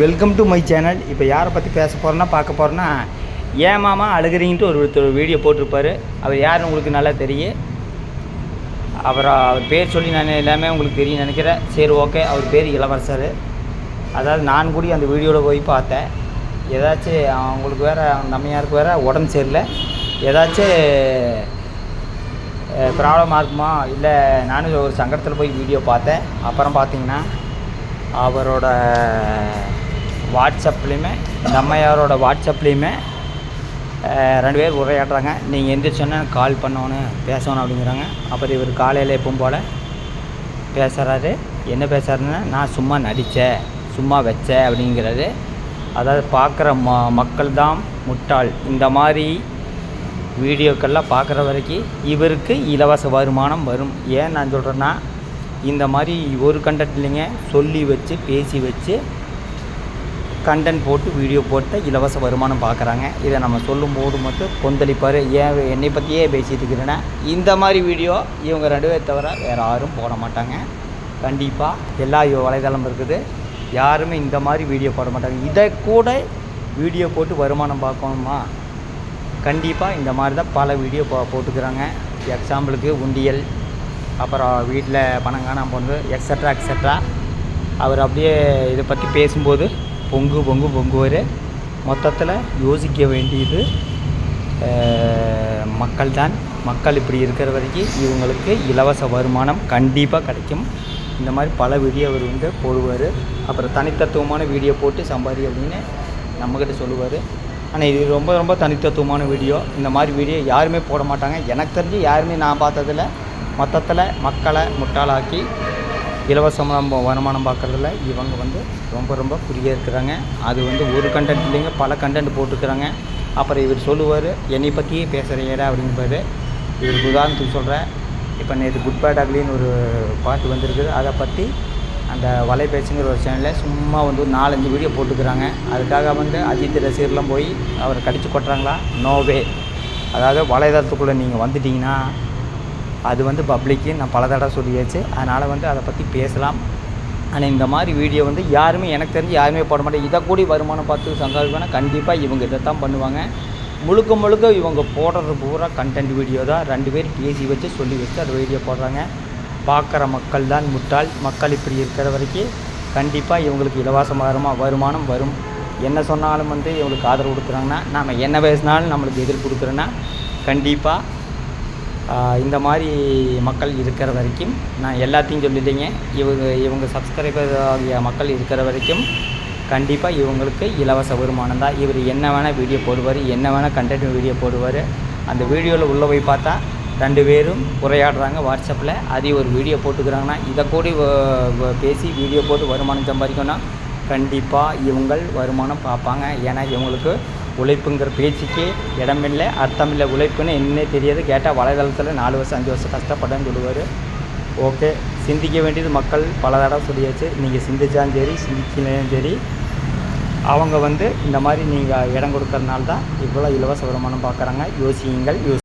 Welcome to my channel இப்போ யாரை பற்றி பேச போகிறோன்னா பார்க்க போகிறோன்னா ஏன் மாமா அழுகிறீங்கன்ட்டு ஒரு ஒருத்தர் வீடியோ போட்டிருப்பாரு. அவர் யாருன்னு உங்களுக்கு நல்லா தெரியும். அவரை அவர் பேர் சொல்லி நான் எல்லாமே உங்களுக்கு தெரியும் நினைக்கிறேன். சரி ஓகே அவர் பேர் இளவரசர். அதாவது நான் கூட அந்த வீடியோவில் போய் பார்த்தேன். ஏதாச்சும் அவங்களுக்கு வேறு அந்த அம்மையாருக்கு வேறு உடம்பு சரியில்லை. ஏதாச்சும் ப்ராப்ளமாக இருக்குமா? இல்லை நானும் ஒரு சங்கடத்தில் போய் வீடியோ பார்த்தேன். அப்புறம் பார்த்தீங்கன்னா அவரோட வாட்ஸ்அப்லேயுமே நம்மையாரோட வாட்ஸ்அப்லேயுமே ரெண்டு பேர் உரையாடுறாங்க. நீங்கள் எந்திரிச்சோன்னே கால் பண்ணணும் பேசணும் அப்படிங்கிறாங்க. அப்புறம் இவர் காலையில் எப்பவும் போல் பேசுகிறாரு என்ன பேசுகிறாருன்னா நான் சும்மா நடித்தேன் சும்மா வச்சேன் அப்படிங்கிறது அதாவது பார்க்குற ம மக்கள் தான் முட்டாள். இந்த மாதிரி வீடியோக்கள்லாம் பார்க்குற வரைக்கும் இவருக்கு இலவச வருமானம் வரும். ஏன் நான் சொல்கிறேன்னா இந்த மாதிரி ஒரு கண்டென்ட் இல்லைங்க. சொல்லி வச்சு பேசி வச்சு கண்டென்ட் போட்டு வீடியோ போட்டு இலவச வருமானம் பார்க்குறாங்க. இதை நம்ம சொல்லும்போது மட்டும் கொந்தளிப்பார். ஏன் என்னை பற்றியே பேசிகிட்டு இருக்கிறேன்னா இந்த மாதிரி வீடியோ இவங்க ரெண்டு பேர் தவிர வேறு யாரும் போட மாட்டாங்க. கண்டிப்பாக எல்லா வலைதளம் இருக்குது. யாருமே இந்த மாதிரி வீடியோ போட மாட்டாங்க. இதை கூட வீடியோ போட்டு வருமானம் பார்க்கணுமா? கண்டிப்பாக இந்த மாதிரி தான் பல வீடியோ போ போட்டுக்கிறாங்க. எக்ஸாம்பிளுக்கு உண்டியல் அப்புறம் வீட்டில் பணம் காணாமல் போனது எக்ஸட்ரா எக்ஸட்ரா அவர் அப்படியே இதை பற்றி பேசும்போது பொங்கு பொங்கு பொங்குவார் மொத்தத்தில் யோசிக்க வேண்டியது மக்கள் தான் மக்கள் இப்படி இருக்கிற வரைக்கும் இவங்களுக்கு இலவச வருமானம் கண்டிப்பாக கிடைக்கும். இந்த மாதிரி பல வீடியோ அவர் வந்து போடுவார். அப்புறம் தனித்தத்துவமான வீடியோ போட்டு சம்பாதி அப்படின்னு நம்மக்கிட்ட சொல்லுவார். ஆனால் இது ரொம்ப ரொம்ப தனித்தத்துவமான வீடியோ இந்த மாதிரி வீடியோ யாருமே போட மாட்டாங்க. எனக்கு தெரிஞ்சு யாருமே நான் பார்த்ததில்ல. மொத்தத்தில் மக்களை முட்டாளாக்கி இலவசமாக நம்ம வருமானம் பார்க்குறதுல இவங்க வந்து ரொம்ப ரொம்ப ஃப்ரீயாக இருக்கிறாங்க. அது வந்து ஒரு கண்டென்ட் இல்லைங்க பல கண்டென்ட் போட்டுக்கிறாங்க அப்புறம் இவர் சொல்லுவார் என்னை பற்றியே பேசுகிறீங்கடா அப்படிங்கிறாரு இவருக்கு உதாரணத்துக்கு சொல்கிறேன் இப்போ நேற்று குட் பேட் அக்லின்னு ஒரு பாட்டு வந்திருக்குது. அதை பற்றி அந்த வலைபேச்சுங்கிற ஒரு சேனலில் சும்மா வந்து ஒரு நாலஞ்சு வீடியோ போட்டுக்கிறாங்க அதுக்காக வந்து அஜித் ரசிகர்லாம் போய் அவரை கடிச்சு கொட்டுறாங்களா? நோவே அதாவது வலைதளத்துக்குள்ளே நீங்கள் வந்துட்டிங்கன்னா அது வந்து பப்ளிக்கு நான் பல தடவை சொல்லியாச்சு. அதனால் வந்து அதை பற்றி பேசலாம். ஆனால் இந்த மாதிரி வீடியோ வந்து யாருமே எனக்கு தெரிஞ்சு யாருமே போட மாட்டேன். இதை கூடி வருமானம் பார்த்து சம்பாதிப்பானா கண்டிப்பாக இவங்க இதை தான் பண்ணுவாங்க. முழுக்க முழுக்க இவங்க போடுறது பூரா கண்டென்ட் வீடியோ தான். ரெண்டு பேர் பேசி வச்சு சொல்லி வச்சு அது வீடியோ போடுறாங்க. பார்க்குற மக்கள் தான் முட்டாள். மக்கள் இப்படி இருக்கிற வரைக்கும் கண்டிப்பாக இவங்களுக்கு இலவசமாக வருமானம் வரும். என்ன சொன்னாலும் வந்து இவங்களுக்கு ஆதரவு கொடுக்குறாங்கன்னா நாம் என்ன பேசினாலும் நம்மளுக்கு எதிர் கொடுக்குறோன்னா கண்டிப்பாக இந்த மாதிரி மக்கள் இருக்கிற வரைக்கும் நான் எல்லாத்தையும் சொல்லிட்டேங்க. இவங்க இவங்க சப்ஸ்கிரைபர் ஆகிய மக்கள் இருக்கிற வரைக்கும் கண்டிப்பாக இவங்களுக்கு இலவச வருமானம் தான். இவர் என்ன வேணால் வீடியோ போடுவார் என்ன வேணால் கண்டென்ட் வீடியோ போடுவார். அந்த வீடியோவில் உள்ளே போய் பார்த்தா ரெண்டு பேரும் உரையாடுறாங்க வாட்ஸ்அப்பில் அதே ஒரு வீடியோ போட்டுக்கிறாங்கன்னா இதை கூடி பேசி வீடியோ போட்டு வருமானம் சம்பாதிக்கணும்னா கண்டிப்பாக இவங்கள் வருமானம் பார்ப்பாங்க. ஏன்னா இவங்களுக்கு உழைப்புங்கிற பேச்சுக்கே இடமில்லை. அர்த்தமில்லை. உழைப்புன்னு என்னன்னே தெரியாது. கேட்டால் வலைதளத்தில் நாலு வருஷம் அஞ்சு வருஷம் கஷ்டப்பட்டேன்னு சொல்லுவார். ஓகே. சிந்திக்க வேண்டியது மக்கள் பல தடவை சொல்லியாச்சு. நீங்கள் சிந்திச்சாலும் சரி சிந்திக்கலையும் சரி அவங்க வந்து இந்த மாதிரி நீங்கள் இடம் கொடுக்கறனால தான் இவ்வளோ இலவச வருமானம் பார்க்குறாங்க. யோசியுங்கள் யோசி